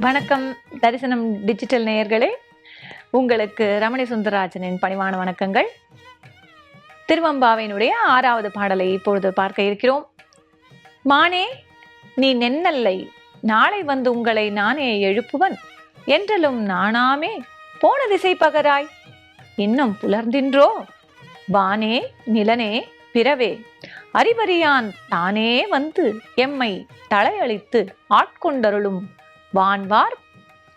வணக்கம் தரிசனம் டிஜிட்டல் நேயர்களே. உங்களுக்கு ரமணி சுந்தரராஜனின் பணிவான வணக்கங்கள். திருவம்பாவினுடைய ஆறாவது பாடலை இப்பொழுது பார்க்க இருக்கிறோம். மானே நீ நென்னல்லை நாளை வந்து உங்களை நானே எழுப்புவன். என்றலும் நானாமே போன திசை பகராய். இன்னும் புலர்ந்தின்றோ? வானே நிலனே பிறவே. அறிவறியான் தானே வந்து எம்மை தலையளித்து ஆட்கொண்டருளும். வான்வார்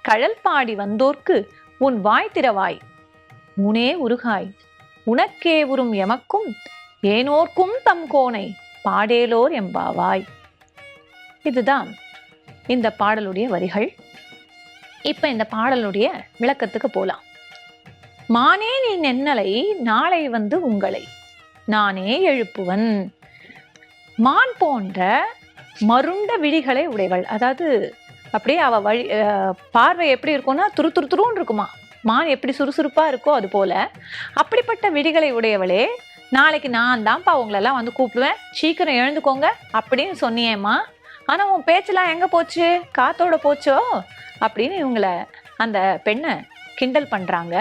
கழல் பாடி வந்தோர்க்கு உன் வாய் திறவாய். உனே உருகாய் உனக்கே உறும் எமக்கும் ஏனோர்க்கும் தம் கோனை பாடேலோர் எம்பாவாய். இதுதான் இந்த பாடலுடைய வரிகள். இப்ப இந்த பாடலுடைய விளக்கத்துக்கு போலாம். மானே நீ நென்னலை நாளை வந்து உங்களை. நானே எழுப்புவன். மான் போன்ற மருண்ட விழிகளை உடைவள் அதாவது அப்படியே அவள் வழி பார்வை எப்படி இருக்கும்னா துரு துரு துருன்னு இருக்குமா. மான் எப்படி சுறுசுறுப்பாக இருக்கோ அது போல். அப்படிப்பட்ட விழிகளை உடையவளே நாளைக்கு நான் தான்ப்பா உங்களெல்லாம் வந்து கூப்பிடுவேன். சீக்கிரம் எழுந்துக்கோங்க அப்படின்னு சொன்னியேம்மா. ஆனால் உன் பேச்செல்லாம் எங்கே போச்சு? காத்தோட போச்சோ? அப்படின்னு இவங்கள அந்த பெண்ணை கிண்டல் பண்ணுறாங்க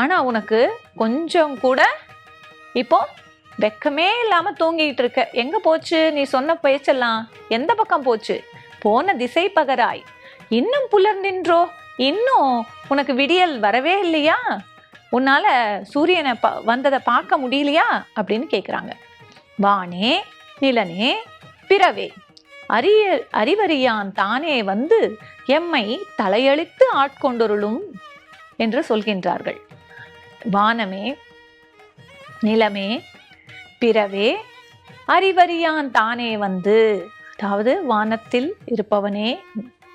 ஆனால் உனக்கு கொஞ்சம் கூட இப்போ வெக்கமே இல்லாமல் தூங்கிட்டு இருக்க. எங்கே போச்சு? நீ சொன்ன பேச்செல்லாம் எந்த பக்கம் போச்சு? போன திசை பகராய். இன்னும் புலர் நின்றோ? இன்னும் உனக்கு விடியல் வரவே இல்லையா? உன்னால சூரியனை ப வந்ததை பார்க்க முடியலையா? அப்படின்னு கேட்குறாங்க வானே நிலனே பிறவே. அரிய அறிவறியான் தானே வந்து எம்மை தலையளித்து ஆட்கொண்டொருளும் என்று சொல்கின்றார்கள். வானமே நிலமே பிறவே. அறிவறியான் தானே வந்து அதாவது வானத்தில் இருப்பவனே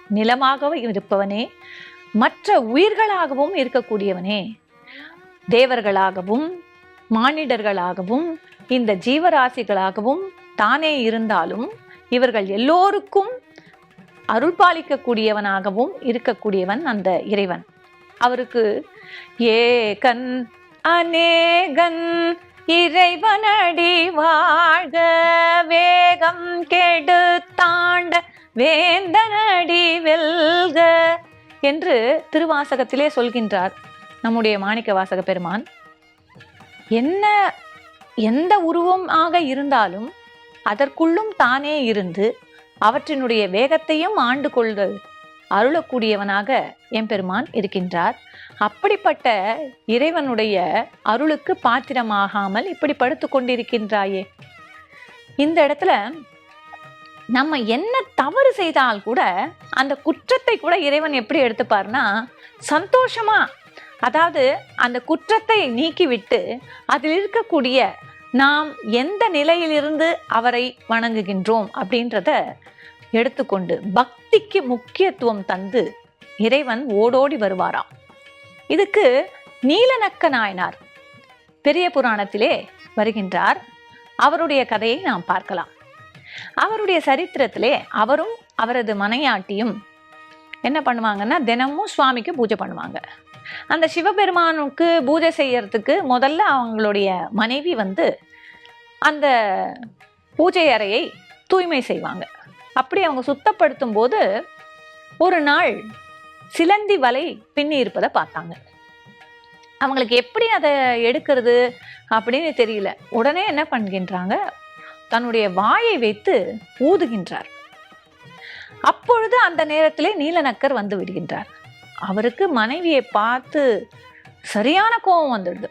நிலமாகவும் இருப்பவனே மற்ற உயிர்களாகவும் இருக்கக்கூடியவனே தேவர்களாகவும் மானிடர்களாகவும் இந்த ஜீவராசிகளாகவும் தானே இருந்தாலும் இவர்கள் எல்லோருக்கும் அருள்பாலிக்கக்கூடியவனாகவும் இருக்கக்கூடியவன் அந்த இறைவன். அவருக்கு ஏகன் அநேகன் இறைவனடி வாழ்க வேகம் கெடு தாண்ட வேந்தனடி வெல்க என்று திருவாசகத்திலே சொல்கின்றார் நம்முடைய மாணிக்க வாசக பெருமான் என்ன எந்த உருவம் ஆக இருந்தாலும் அதற்குள்ளும் தானே இருந்து அவற்றினுடைய வேகத்தையும் ஆண்டு கொள்வது அருளக்கூடியவனாக எம்பெருமான் இருக்கின்றார். அப்படிப்பட்ட இறைவனுடைய அருளுக்கு பாத்திரமாகாமல் இப்படி படுத்து கொண்டிருக்கின்றாயே. இந்த இடத்துல நம்ம என்ன தவறு செய்தால் கூட அந்த குற்றத்தை கூட இறைவன் எப்படி எடுத்துப்பார்னா சந்தோஷமா அதாவது அந்த குற்றத்தை நீக்கிவிட்டு அதில் இருக்கக்கூடிய நாம் எந்த நிலையிலிருந்து அவரை வணங்குகின்றோம் அப்படின்றத எடுத்துக்கொண்டு பக்திக்கு முக்கியத்துவம் தந்து இறைவன் ஓடோடி வருவாராம். இதுக்கு நீலநக்க நாயனார் பெரிய புராணத்திலே வருகின்றார். அவருடைய கதையை நாம் பார்க்கலாம். அவருடைய சரித்திரத்திலே அவரும் அவரது மனையாட்டியும் என்ன பண்ணுவாங்கன்னா தினமும் சுவாமிக்கு பூஜை பண்ணுவாங்க. அந்த சிவபெருமானுக்கு பூஜை செய்யறதுக்கு முதல்ல அவங்களுடைய மனைவி வந்து அந்த பூஜை அறையை தூய்மை செய்வாங்க. அப்படி அவங்க சுத்தப்படுத்தும் போது ஒரு நாள் சிலந்தி வலை பின்னி இருப்பதை பார்த்தாங்க. அவங்களுக்கு எப்படி அதை எடுக்கிறது அப்படின்னு தெரியல. உடனே என்ன பண்ணுகின்றாங்க தன்னுடைய வாயை வைத்து ஊதுகின்றார். அப்பொழுது அந்த நேரத்திலே நீலநக்கர் வந்து விடுகின்றார். அவருக்கு மனைவியை பார்த்து சரியான கோபம் வந்துடுது.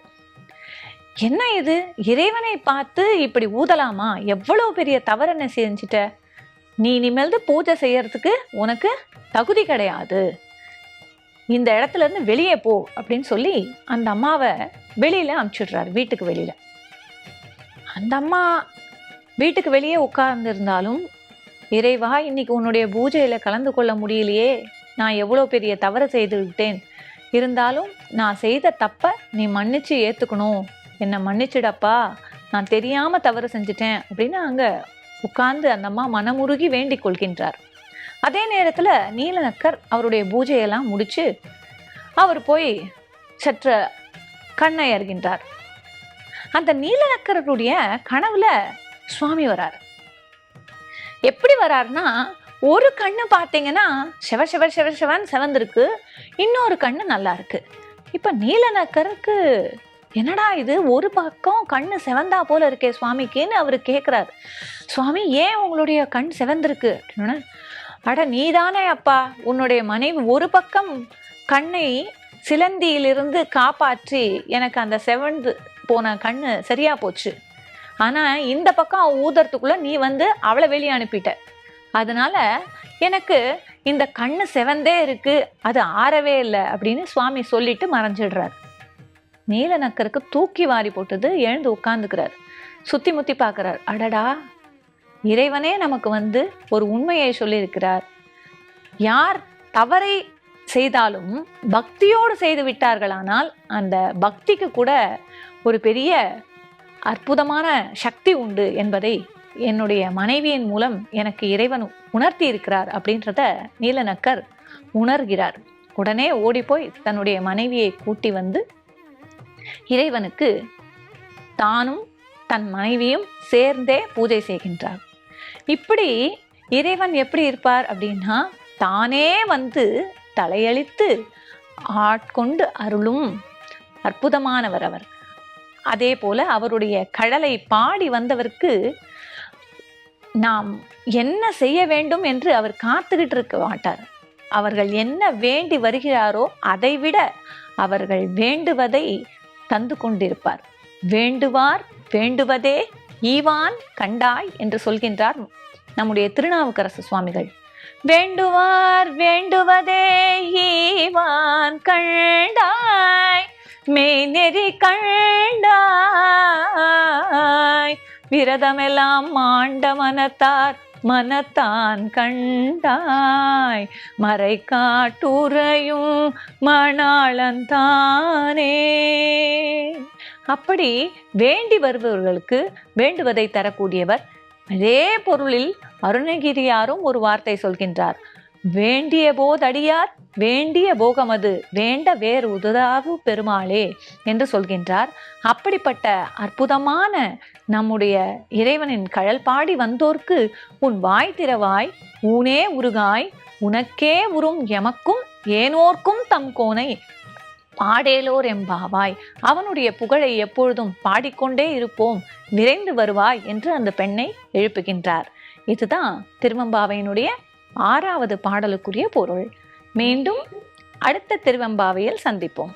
என்ன இது? இறைவனை பார்த்து இப்படி ஊதலாமா? எவ்வளோ பெரிய தவறு என்ன செஞ்சிட்ட? நீ இனிமேல்து பூஜை செய்யறதுக்கு உனக்கு தகுதி கிடையாது. இந்த இடத்துல இருந்து வெளியே போ அப்படின்னு சொல்லி அந்த அம்மாவை வெளியில அனுப்பிச்சிடுறாரு வீட்டுக்கு வெளியில. அந்த அம்மா வீட்டுக்கு வெளியே உட்கார்ந்துருந்தாலும் இறைவா இன்னைக்கு உன்னுடைய பூஜையில கலந்து கொள்ள முடியலையே நான் எவ்வளோ பெரிய தவறு செய்து விட்டேன். இருந்தாலும் நான் செய்த தப்பை நீ மன்னிச்சு ஏத்துக்கணும். என்னை மன்னிச்சிடப்பா. நான் தெரியாம தவறு செஞ்சுட்டேன் அப்படின்னு அங்கே உட்கார்ந்து அந்த அம்மா மனமுருகி வேண்டிக் கொள்கின்றார். அதே நேரத்தில் நீலநக்கர் அவருடைய பூஜையெல்லாம் முடிச்சு அவர் போய் சற்ற கண்ணை அறுகின்றார் அந்த நீலநக்கருடைய கனவுல சுவாமி வரார். எப்படி வராருன்னா ஒரு கண்ணு பார்த்தீங்கன்னா செவ செவ செவ செவன் செவந்திருக்கு இன்னொரு கண்ணு நல்லா இருக்கு. இப்போ நீலநக்கருக்கு என்னடா இது? ஒரு பக்கம் கண்ணு செவந்தா போல இருக்கே சுவாமிக்குன்னு அவர் கேட்குறாரு சுவாமி ஏன் உங்களுடைய கண் செவந்திருக்கு? அப்படின்னா அட நீதானே அப்பா. உன்னுடைய மனைவி ஒரு பக்கம் கண்ணை சிலந்தியிலிருந்து காப்பாற்றி எனக்கு அந்த செவந்து போன கண்ணு சரியா போச்சு. ஆனால் இந்த பக்கம் அவ ஊதுறதுக்குள்ள நீ வந்து அவளை வெளியே அனுப்பிட்ட. அதனால எனக்கு இந்த கண்ணு செவந்தே இருக்கு. அது ஆறவே இல்லை அப்படின்னு சுவாமி சொல்லிட்டு மறைஞ்சிடுறாரு. நீலநக்கருக்கு தூக்கி வாரி போட்டது எழுந்து உட்கார்ந்துக்கிறார். சுத்தி முத்தி பார்க்குறார். அடடா! இறைவனே நமக்கு வந்து ஒரு உண்மையை சொல்லியிருக்கிறார். யார் தவறை செய்தாலும் பக்தியோடு செய்து விட்டார்களானால் அந்த பக்திக்கு கூட ஒரு பெரிய அற்புதமான சக்தி உண்டு என்பதை என்னுடைய மனைவியின் மூலம் எனக்கு இறைவன் உணர்த்தி இருக்கிறார் அப்படின்றத நீலநக்கர் உணர்கிறார். உடனே ஓடிப்போய் தன்னுடைய மனைவியை கூட்டி வந்து இறைவனுக்கு தானும் தன் மனைவியும் சேர்ந்தே பூஜை செய்கின்றார். இப்படி இறைவன் எப்படி இருப்பார் அப்படின்னா தானே வந்து தலையளித்து ஆட்கொண்டு அருளும் அற்புதமானவர் அவர். அதே போல அவருடைய கடலை பாடி வந்தவருக்கு நாம் என்ன செய்ய வேண்டும் என்று அவர் காத்துக்கிட்டு இருக்க மாட்டார். அவர்கள் என்ன வேண்டி வருகிறாரோ அதைவிட அவர்கள் வேண்டுவதை தந்து கொண்டிருப்பார். வேண்டுவார் வேண்டுவதே ஈவான் கண்டாய் என்று சொல்கின்றார் நம்முடைய திருநாவுக்கரசு சுவாமிகள். வேண்டுவார் வேண்டுவதே ஈவான் கண்டாய் மெய்நெறி கண்டாய் விரதமெல்லாம் மாண்ட மனத்தார் மனத்தான் கண்டாய். மறை காட்டுரையும் மணாளந்தானே. அப்படி வேண்டி வருபவர்களுக்கு வேண்டுவதை தரக்கூடியவர் அதே பொருளில் அருணகிரியாரும் ஒரு வார்த்தை சொல்கின்றார். வேண்டிய போதடியார் வேண்டிய போகமது வேண்ட வேறு உததாவு பெருமாளே என்று சொல்கின்றார். அப்படிப்பட்ட அற்புதமான நம்முடைய இறைவனின் கழல் பாடி வந்தோர்க்கு உன் வாய் திறவாய் ஊனே உருகாய் உனக்கே உறும் எமக்கும் ஏனோர்க்கும் தம் கோனை பாடேலோர் எம்பாவாய் அவனுடைய புகழை எப்பொழுதும் பாடிக்கொண்டே இருப்போம் விரைந்து வருவாய் என்று அந்த பெண்ணை எழுப்புகின்றார். இதுதான் திருவம்பாவையினுடைய ஆறாவது பாடலுக்குரிய பொருள். மீண்டும் அடுத்த திருவம்பாவையில் சந்திப்போம்.